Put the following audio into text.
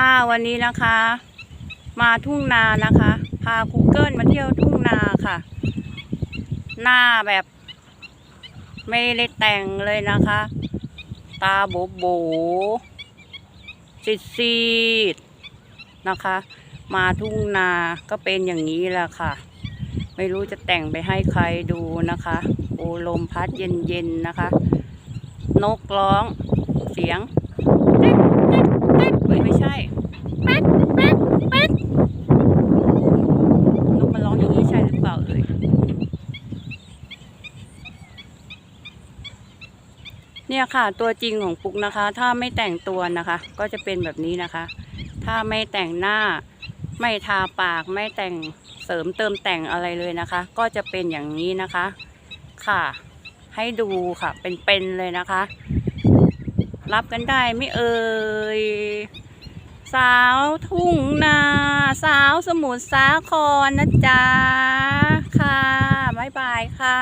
ค่ะวันนี้นะคะ มาทุ่งนานะคะ พาคูเกิลมาเที่ยวทุ่งนาค่ะ หน้าแบบไม่ได้แต่งเลยนะคะ ตาโบโบซีดซีดๆนะคะ มาทุ่งนาก็เป็นอย่างนี้แหละค่ะ ไม่รู้จะแต่งไปให้ใครดูนะคะ โอลมพัดเย็นๆนะคะ นกร้องเสียงเต๊ดเต๊ดเต๊ดเฮ้ยไม่ใช่เป็ดเป็ดเป็ดนกมันร้องอย่างนี้ใช่หรือเปล่าเอ่ย เนี่ยค่ะ ตัวจริงของปุกนะคะ ถ้าไม่แต่งตัวนะคะ ก็จะเป็นแบบนี้นะคะ ถ้าไม่แต่งหน้าไม่ทาปากไม่แต่งเสริมเติมแต่งอะไรเลยนะคะ ก็จะเป็นอย่างนี้นะคะ ค่ะ ให้ดูค่ะ เป็นๆเลยนะคะ รับกันได้ไม่เอ่ยสาวทุ่งนา สาวสมุทรสาครนะจ๊ะค่ะบ๊ายบายค่ะ